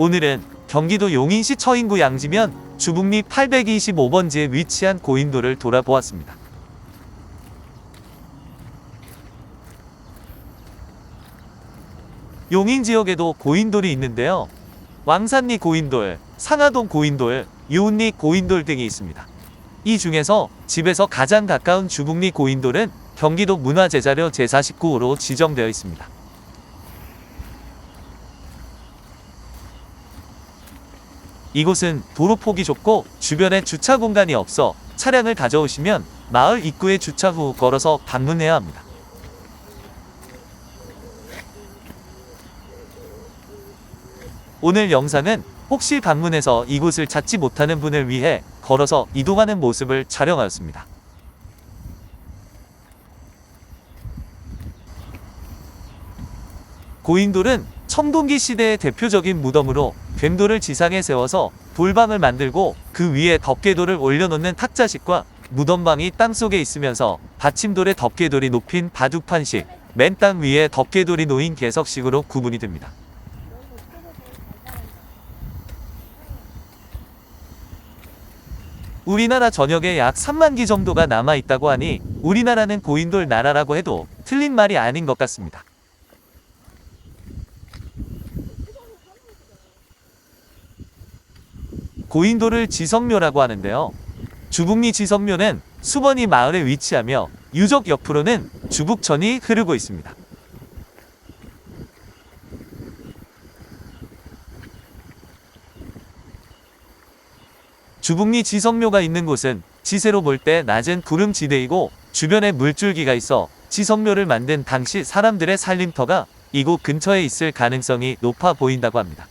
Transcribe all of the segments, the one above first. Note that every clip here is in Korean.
오늘은 경기도 용인시 처인구 양지면 주북리 825번지에 위치한 고인돌을 돌아보았습니다. 용인 지역에도 고인돌이 있는데요. 왕산리 고인돌, 상하동 고인돌, 유운리 고인돌 등이 있습니다. 이 중에서 집에서 가장 가까운 주북리 고인돌은 경기도 문화재자료 제49호로 지정되어 있습니다. 이곳은 도로 폭이 좁고 주변에 주차 공간이 없어 차량을 가져오시면 마을 입구에 주차 후 걸어서 방문해야 합니다. 오늘 영상은 혹시 방문해서 이곳을 찾지 못하는 분을 위해 걸어서 이동하는 모습을 촬영하였습니다. 고인돌은 청동기 시대의 대표적인 무덤으로 괸돌을 지상에 세워서 돌방을 만들고 그 위에 덮개돌을 올려놓는 탁자식과 무덤방이 땅속에 있으면서 받침돌에 덮개돌이 높인 바둑판식, 맨 땅 위에 덮개돌이 놓인 개석식으로 구분이 됩니다. 우리나라 전역에 약 3만 기 정도가 남아 있다고 하니 우리나라는 고인돌 나라라고 해도 틀린 말이 아닌 것 같습니다. 고인돌을 지성묘라고 하는데요. 주북리 지성묘는 수번이 마을에 위치하며 유적 옆으로는 주북천이 흐르고 있습니다. 주북리 지성묘가 있는 곳은 지세로 볼 때 낮은 구름지대이고 주변에 물줄기가 있어 지성묘를 만든 당시 사람들의 살림터가 이곳 근처에 있을 가능성이 높아 보인다고 합니다.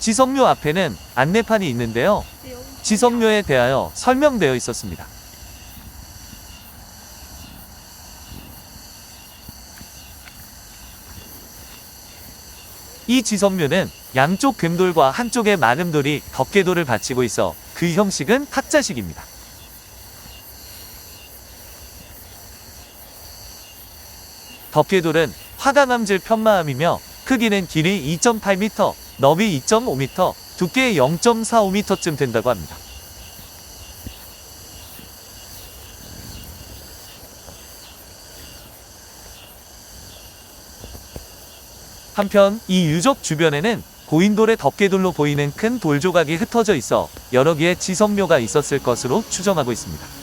지성묘 앞에는 안내판이 있는데요. 지성묘에 대하여 설명되어 있었습니다. 이 지성묘는 양쪽 괸돌과 한쪽에 마름돌이 덮개돌을 받치고 있어 그 형식은 탁자식입니다. 덮개돌은 화강암질 편마암이며 크기는 길이 2.8m, 너비 2.5m, 두께 0.45m쯤 된다고 합니다. 한편 이 유적 주변에는 고인돌의 덮개돌로 보이는 큰 돌조각이 흩어져 있어 여러 개의 지성묘가 있었을 것으로 추정하고 있습니다.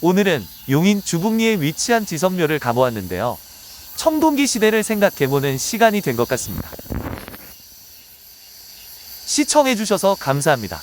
오늘은 용인 주북리에 위치한 지선묘를 가보았는데요. 청동기 시대를 생각해보는 시간이 된 것 같습니다. 시청해주셔서 감사합니다.